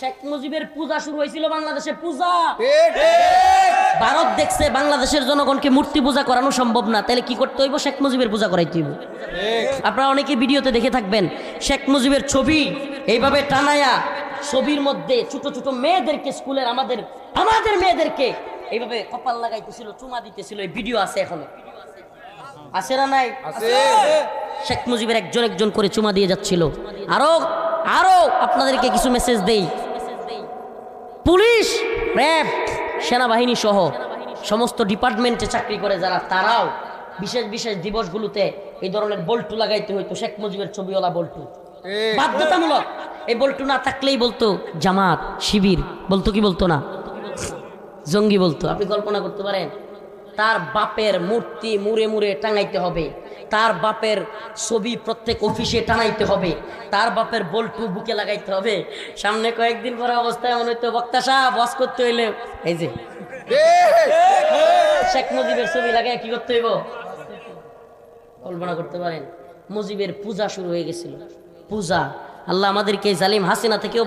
শেখ মুজিবের পূজা শুরু হয়েছিল বাংলাদেশে পূজা। ভারত দেখছে বাংলাদেশের জনগণকে মূর্তি পূজা করানো সম্ভব না তাহলে কি করতে হইব? শেখ মুজিবের পূজা করাইতে হইব। আপনারা অনেকে ভিডিওতে দেখে থাকবেন শেখ মুজিবের ছবি এইভাবে টানায়া ছবির মধ্যে ছোট ছোট মেয়েদেরকে স্কুলের আমাদের আমাদের মেয়েদেরকে এইভাবে কপাল লাগাইতেছিল চুমা দিতেছিল এই ভিডিও আছে এখনও। আছে না নাই? আছে। শেখ মুজিবের একজন একজন করে চুমা দিয়ে যাচ্ছিল। আরও আরও আপনাদেরকে কিছু মেসেজ দেই। পুলিশ র্যাব সেনাবাহিনী সহ সমস্ত ডিপার্টমেন্টে চাকরি করে যারা তারাও বিশেষ বিশেষ দিবসগুলোতে এই ধরনের বল্টু লাগাইতে হইতো শেখ মুজিবের ছবিওয়ালা বল্টু। বাধ্যতামূলক। এই বল্টু না থাকলেই বলতো জামাত শিবির বলতো কি বলতো না? জঙ্গি বলতো। আপনি কল্পনা করতে পারেন তার বাপের মূর্তি মুড়ে মুড়ে টাঙাইতে হবে। তার বাপের ছবি প্রত্যেক অফিসে টাঙাইতে হবে। তার বাপের বল্টু বুকে লাগাইতে হবে। সামনে কয়েকদিন পরে অবস্থা এমন হইতো, বক্তা সাহেব বস করতে হইলে। এই যে। শেখ মুজিবের ছবি লাগাই কি করতে হইব? কল্পনা করতে পারেন, মুজিবের পূজা শুরু হয়ে গেছিল। পূজা। আল্লাহ আমাদেরকে জালিম হাসিনা থেকেও।